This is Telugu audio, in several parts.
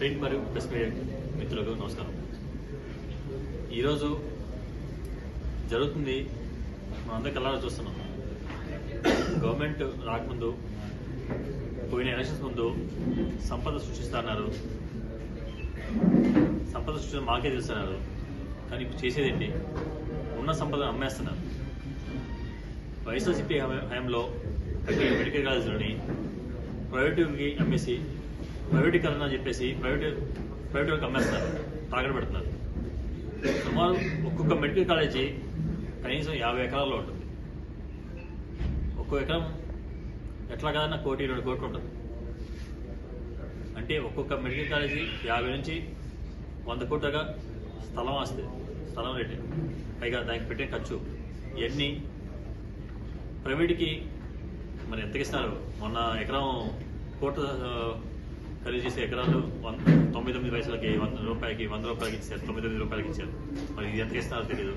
ప్రింట్ మరియు ప్రెస్ మీడియా మిత్రులకు నమస్కారం. ఈరోజు జరుగుతుంది మనం అందరి కళ్ళారా చూస్తున్నాం. గవర్నమెంట్ రాకముందు పోయిన ఎలక్షన్స్ ముందు సంపద సృష్టిస్తున్నారు సంపద సృష్టి మాకే తెలుస్తున్నారు. కానీ ఇప్పుడు చేసేదేంటి? ఉన్న సంపదను అమ్మేస్తున్నారు. వైఎస్ఆర్సీపీ హయాంలో మెడికల్ కాలేజీలోని ప్రైవేటుకి అమ్మేసి ప్రైవేటీకరణ అని చెప్పేసి ప్రైవేట్ ప్రైవేట్ వాళ్ళకి అమ్మేస్తారు తాగడ పెడుతున్నారు. సుమారు ఒక్కొక్క మెడికల్ కాలేజీ కనీసం యాభై ఎకరాల్లో ఉంటుంది. ఒక్కో ఎకరం ఎట్లా కాదన్నా కోటి రెండు కోట్లు ఉంటుంది. అంటే ఒక్కొక్క మెడికల్ కాలేజీ యాభై నుంచి వంద కోట్లుగా స్థలం వస్తే స్థలం రేటు. పైగా దానికి పెట్టే ఖర్చు ఇవన్నీ ప్రైవేట్కి మరి ఎంతకి ఇస్తున్నారు? మొన్న ఎకరం కోట్ల ఖరీదు చేసే ఎకరాలు వన్ తొమ్మిది తొమ్మిది పైసలకి వంద రూపాయలకి వంద రూపాయలకి ఇచ్చారు తొమ్మిది తొమ్మిది రూపాయలకి ఇచ్చారు. మరి ఇది ఎంత ఇస్తున్నారో తెలియదు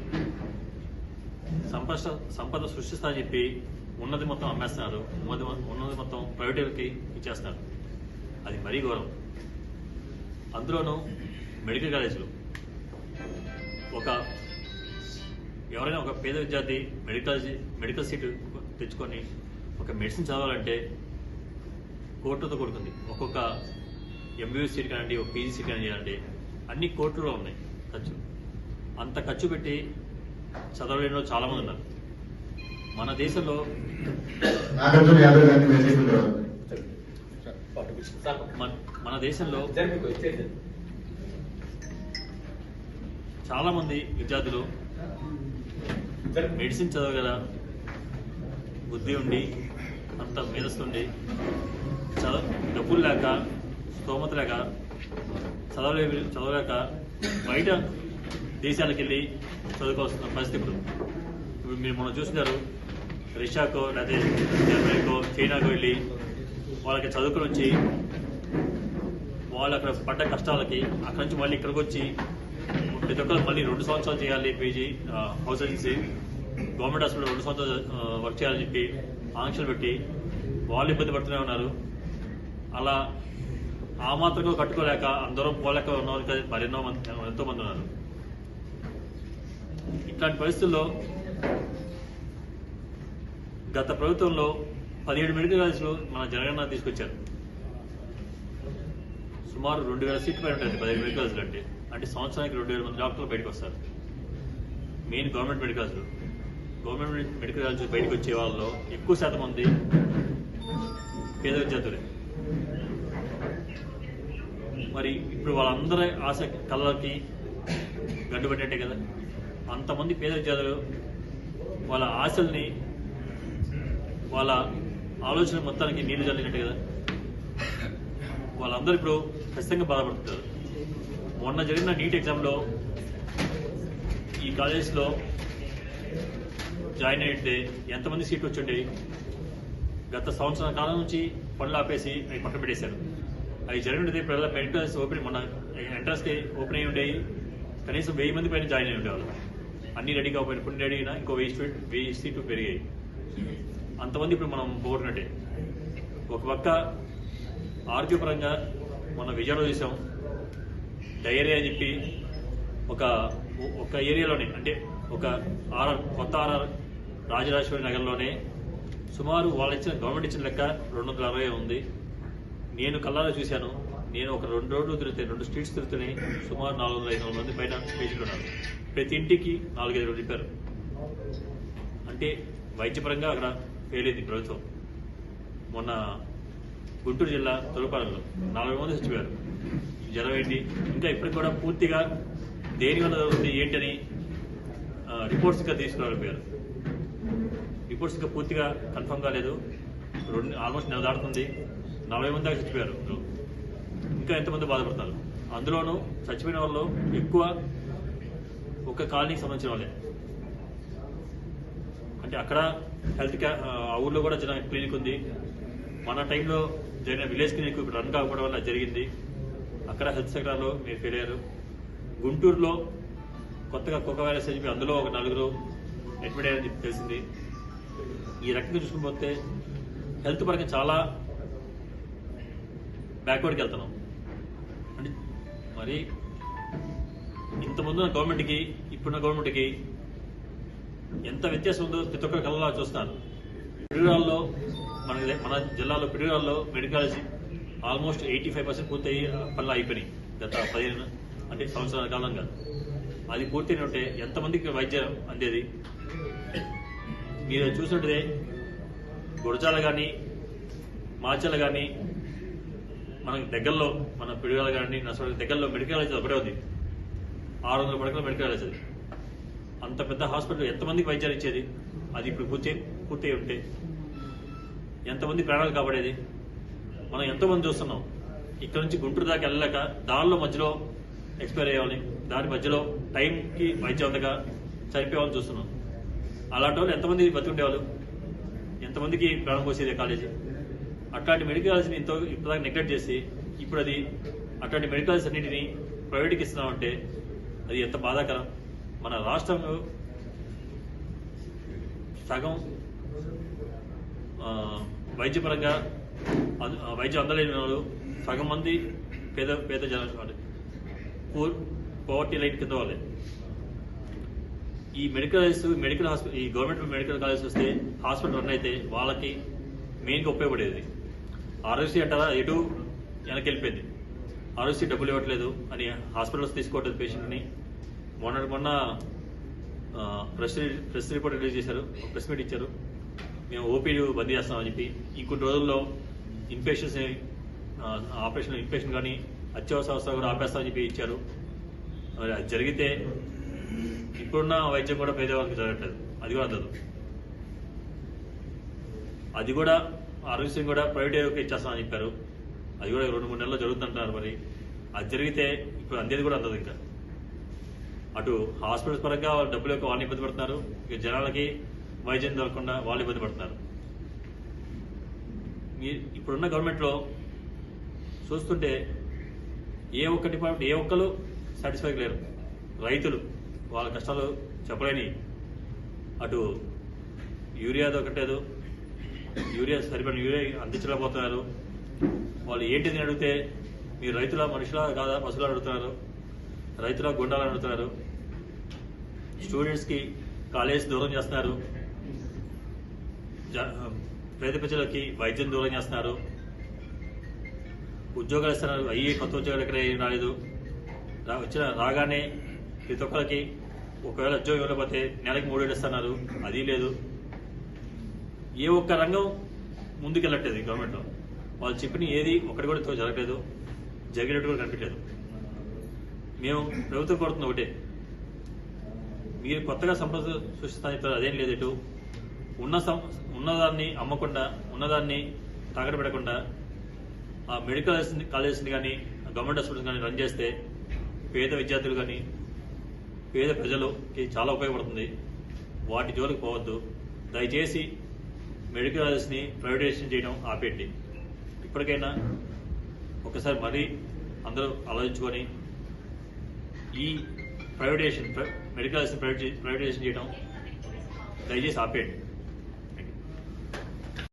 సంపద సంపద సృష్టిస్తారని చెప్పి ఉన్నది మొత్తం అమ్మేస్తున్నారు. ఉన్నది ఉన్నది మొత్తం ప్రైవేట్కి ఇచ్చేస్తున్నారు. అది మరీ ఘోరం. అందులోనూ మెడికల్ కాలేజీలు ఒక ఎవరైనా ఒక పేద విద్యార్థి మెడికల్ మెడికల్ సీటు తెచ్చుకొని ఒక మెడిసిన్ చదవాలంటే కోట్లతో కొడుతుంది. ఒక్కొక్క ఎంబీబీఎస్ సీట్ కానివ్వండి ఒక పీజీ సీట్ కానివ్వండి అన్ని కోట్లలో ఉన్నాయి ఖర్చు. అంత ఖర్చు పెట్టి చదవలేని వాళ్ళు చాలా మంది ఉన్నారు. మన దేశంలో. మన- మన దేశంలో చాలా మంది విద్యార్థులు మెడిసిన్ చదవగల బుద్ధి ఉండి అంత మేధస్తుండే చదవ డబ్బులు లేక స్తోమత లేక చదవలే చదవలేక బయట దేశాలకు వెళ్ళి చదువుకోవాల్సిన పరిస్థితి ఇప్పుడు ఇప్పుడు మీరు మొన్న చూసినారు రష్యాకో లేదా జర్మనీకో చైనాకో వెళ్ళి వాళ్ళకి చదువుకుని వచ్చి వాళ్ళు అక్కడ పడ్డ కష్టాలకి అక్కడి నుంచి మళ్ళీ ఇక్కడికి వచ్చి ప్రతి ఒక్కరు మళ్ళీ రెండు సంవత్సరాలు చేయాలి PG house agency government hospital రెండు సంవత్సరాలు వర్క్ చేయాలని చెప్పి ఆంక్షలు పెట్టి వాళ్ళు ఇబ్బంది పడుతూనే ఉన్నారు. అలా ఆ మాత్రం కట్టుకోలేక అందరూ పోలేక ఉన్నవారు కదా మరెన్నో మంది ఎంతో మంది ఉన్నారు. ఇట్లాంటి పరిస్థితుల్లో గత ప్రభుత్వంలో పదిహేడు మెడికల్ కాలేజీలు మన జనగణన తీసుకొచ్చారు. సుమారు రెండు వేల సీట్లు పైన ఉంటాయి పదిహేడు మెడికల్ కాలేజీలు అంటే. అంటే సంవత్సరానికి రెండు వేల మంది డాక్టర్లు బయటకు వస్తారు. మెయిన్ గవర్నమెంట్ మెడికల్ కాలేజీలు. గవర్నమెంట్ మెడికల్ కాలేజ్ బయటకు వచ్చే వాళ్ళలో ఎక్కువ శాతం మంది పేద విద్యార్థులే మరి ఇప్పుడు వాళ్ళందరి ఆశ కళ్ళకి గడ్డు పెట్టే కదా? అంతమంది పేద విద్యార్థులు వాళ్ళ ఆశల్ని వాళ్ళ ఆలోచన మొత్తానికి నీళ్ళు చల్లినట్టు కదా? వాళ్ళందరూ ఇప్పుడు ఖచ్చితంగా బాధపడుతున్నారు. మొన్న జరిగిన నీట్ ఎగ్జామ్లో ఈ కాలేజ్లో జాయిన్ అయితే ఎంతమంది సీట్లు వచ్చుండే గత సంవత్సరం కాలం నుంచి పనులు ఆపేసి అవి పక్కన పెట్టేశారు. అవి జరిగినది ప్రజల మెడికల్స్ ఓపెన్ మన ఎంట్రన్స్కి ఓపెన్ అయ్యి ఉండేవి. కనీసం వెయ్యి మంది పైన జాయిన్ అయి ఉండేవాళ్ళు. అన్ని రెడీగా పోయిన కొన్ని రెడీ అయినా ఇంకో వెయ్యి సీట్ వెయ్యి సీట్లు పెరిగాయి. అంతమంది ఇప్పుడు మనం పోగొట్టినట్టే ఒక పక్క ఆరోగ్యపరంగా మన విజయవాడ చూసాం. డయేరియా అని చెప్పి ఒక ఒక ఏరియాలోనే అంటే ఒక ఆర్ఆర్ కొత్త ఆర్ఆర్ రాజరాజేశ్వరి నగర్లోనే సుమారు వాళ్ళు ఇచ్చిన గవర్నమెంట్ ఇచ్చిన లెక్క రెండు వందల అరవై ఉంది. నేను కళ్ళారా చూశాను. నేను ఒక రెండు రోడ్లు తిరుగుతాయి రెండు స్ట్రీట్స్ తిరుగుతూనే సుమారు నాలుగు వందల ఐదు వందల మంది పైన పేషెంట్లు ఉన్నారు. ప్రతి ఇంటికి నాలుగైదు రిపేరు అంటే వైద్యపరంగా అక్కడ ఫెయిల్ అయింది ప్రభుత్వం. మొన్న గుంటూరు జిల్లా తొలపాలెంలో నలభై మంది చచ్చిపోయారు. జ్వరం ఏంటి? ఇంకా ఇప్పటికి కూడా పూర్తిగా దేని వల్ల జరుగుతుంది ఏంటని రిపోర్ట్స్గా తీసుకురాలిపోయారు రిపోర్ట్స్ ఇంకా పూర్తిగా కన్ఫర్మ్ కాలేదు. రెండు ఆల్మోస్ట్ నెల దాటుతుంది. నలభై మంది దాకా చచ్చిపోయారు. ఇంకా ఎంతమంది బాధపడతారు? అందులోనూ చచ్చిపోయిన వాళ్ళు ఎక్కువ ఒక కాలనీకి సంబంధించిన వాళ్ళే. అంటే అక్కడ హెల్త్ క్యా ఆ ఊర్లో కూడా చిన్న క్లినిక్ ఉంది. మన టైంలో జరిగిన విలేజ్ క్లినిక్ ఇప్పుడు రన్ కాకపోవడం వల్ల జరిగింది. అక్కడ హెల్త్ సెక్టర్లో మీరు ఫెయిల్ అయ్యారు. గుంటూరులో కొత్తగా కుక్క వైరస్ చెప్పి అందులో ఒక నలుగురు అడ్మిట్ అయ్యారని చెప్పి తెలిసింది. ఈ రకంగా చూసుకుపోతే హెల్త్ పరంగా చాలా బ్యాక్వర్డ్కి వెళ్తున్నాం. అంటే మరి ఇంతకుముందున్న గవర్నమెంట్కి ఇప్పుడున్న గవర్నమెంట్కి ఎంత వ్యత్యాసం ఉందో ప్రతి ఒక్కరు కళ్ళలో చూస్తున్నారు పిడుగురాల్లో మన మన జిల్లాలో పిడుగురాల్లో medical college almost eighty five percent పూర్తయి పనులు అయిపోయినాయి గత పదిహేను అంటే సంవత్సరాల కాలంగా. అది పూర్తయిన ఉంటే ఎంతమందికి వైద్యం అందేది? మీరు చూసినట్టే గురజాల కానీ మాచల కానీ మనకు దగ్గరలో మన పిడుగాల కానీ నర్సరీ దగ్గరలో మెడికల్ కాలేజ్ ఒకటే ఉంది. ఆరు వందల పడకల మెడికల్ కాలేజ్ అది. అంత పెద్ద హాస్పిటల్ ఎంతమందికి వైద్యాలు ఇచ్చేది? అది ఇప్పుడు పూర్తి పూర్తి ఉంటే ఎంతమంది ప్రాణాలు కాపాడేది? మనం ఎంతోమంది చూస్తున్నాం. ఇక్కడ నుంచి గుంటూరు దాకా వెళ్ళలేక దానిలో మధ్యలో ఎక్స్పైర్ అయ్యేవాళ్ళని దాని మధ్యలో టైంకి వైద్యం అందక చనిపోయేవాళ్ళని చూస్తున్నాం. అలాంటి వాళ్ళు ఎంతమంది బతికుండేవాళ్ళు? ఎంతమందికి ప్రాణం పోసేది కాలేజీ? అట్లాంటి మెడికల్ కాలేజీని ఎంతో ఇప్పటిదాకా నెగ్లెక్ట్ చేసి ఇప్పుడు అది అట్లాంటి మెడికల్ అన్నింటిని అన్నింటినీ ప్రైవేట్కి ఇస్తున్నామంటే అది ఎంత బాధాకరం? మన రాష్ట్రంలో సగం వైద్యపరంగా అంద- వైద్యం అందలేని వాళ్ళు సగం మంది పేద పేద జనాలు వాళ్ళు పూర్ పవర్టీ లైన్ కింద వాళ్ళే. ఈ మెడికల్ మెడికల్ హాస్పిటల్ ఈ గవర్నమెంట్ మెడికల్ కాలేజ్ వస్తే హాస్పిటల్ రన్ అయితే వాళ్ళకి మెయిన్గా ఉపయోగపడేది. ఆర్ఎస్సీ అంటారా? ఎటు? వెనక్కి వెళ్ళిపోయింది ఆర్ఎస్సీ డబ్బులు ఇవ్వట్లేదు అని హాస్పిటల్స్ తీసుకోవట్లేదు పేషెంట్ని మొన్న మొన్న ప్రెస్ రి- ప్రెస్ రిపోర్ట్ రిలీజ్ చేశారు. ఒక ప్రెస్ మీట్ ఇచ్చారు. మేము ఓపీలు బంద్ చేస్తామని చెప్పి. ఇంకొన్ని రోజుల్లో ఇన్పేషన్స్ ఆపరేషన్ ఇన్పేషన్ కానీ అత్యవసర అవసరం కూడా ఆపేస్తామని చెప్పి ఇచ్చారు. మరి అది జరిగితే ఇప్పుడున్న వైద్యం కూడా పేదవాళ్ళకి జరగట్లేదు. అది కూడా అందదు. అది కూడా ఆరోగ్యం కూడా ప్రైవేట్ ఇచ్చేస్తామని చెప్పారు. అది కూడా రెండు మూడు నెలల్లో జరుగుతుంటారు మరి. అది జరిగితే ఇప్పుడు అందేది కూడా అందదు ఇంకా. అటు హాస్పిటల్స్ పరంగా డబ్బులు యొక్క వాళ్ళు ఇబ్బంది పడుతున్నారు. ఇక జనాలకి వైద్యం దొరకకుండా వాళ్ళు ఇబ్బంది పడుతున్నారు. ఇప్పుడున్న గవర్నమెంట్లో చూస్తుంటే ఏ ఒక్క డిపార్ట్మెంట్ ఏ ఒక్కరు సాటిస్ఫై లేరు రైతులు. వాళ్ళ కష్టాలు చెప్పలేని అటు యూరియా ఒకటేదో యూరియా సరిపడిన యూరియా అందించలేకపోతున్నారు. వాళ్ళు ఏంటిది అని అడిగితే మీరు రైతుల మనుషుల కాదా పశువులు అడుగుతున్నారు. రైతుల గుండాలని అడుగుతున్నారు. స్టూడెంట్స్కి కాలేజ్ దూరం చేస్తున్నారు. జ- పేద ప్రజలకి వైద్యం దూరం చేస్తున్నారు. ఉద్యోగాలు ఇస్తున్నారు. అయ్యి కొత్త ఉద్యోగాలు ఎక్కడ రాలేదు. రా- వచ్చిన రాగానే ప్రతి ఒక్కరికి ఒకవేళ ఉద్యోగం ఇవ్వకపోతే నెలకి మూడు వేలు ఇస్తున్నారు. అది లేదు. ఏ ఒక్క రంగం ముందుకెళ్ళట్లేదు గవర్నమెంట్ గవర్నమెంట్లో వాళ్ళు చెప్పిన ఏది ఒకటి కూడా జరగలేదు జరిగినట్టు కూడా కనిపించలేదు మేము ప్రభుత్వం కోరుతున్న ఒకటే. మీరు కొత్తగా సంపద సృష్టిస్తాను చెప్తారు అదేం లేదు ఇటు. ఉన్న సం- ఉన్నదాన్ని అమ్మకుండా ఉన్నదాన్ని తాకట పెట్టకుండా ఆ మెడికల్ కాలేజెస్ని కానీ గవర్నమెంట్ హాస్పిటల్స్ కానీ రన్ చేస్తే పేద విద్యార్థులు కానీ పేద ప్రజలకి చాలా ఉపయోగపడుతుంది. వాటి జోలికి పోవద్దు. దయచేసి మెడికల్ కాలేజెస్ని ప్రైవేటైజేషన్ చేయడం ఆపేయండి. ఇప్పటికైనా ఒకసారి మరీ అందరూ ఆలోచించుకొని ఈ ప్రైవేటైజేషన్ మెడికల్ కాలేజ్ని ప్రైవేటైజేషన్ చేయడం దయచేసి ఆపేయండి.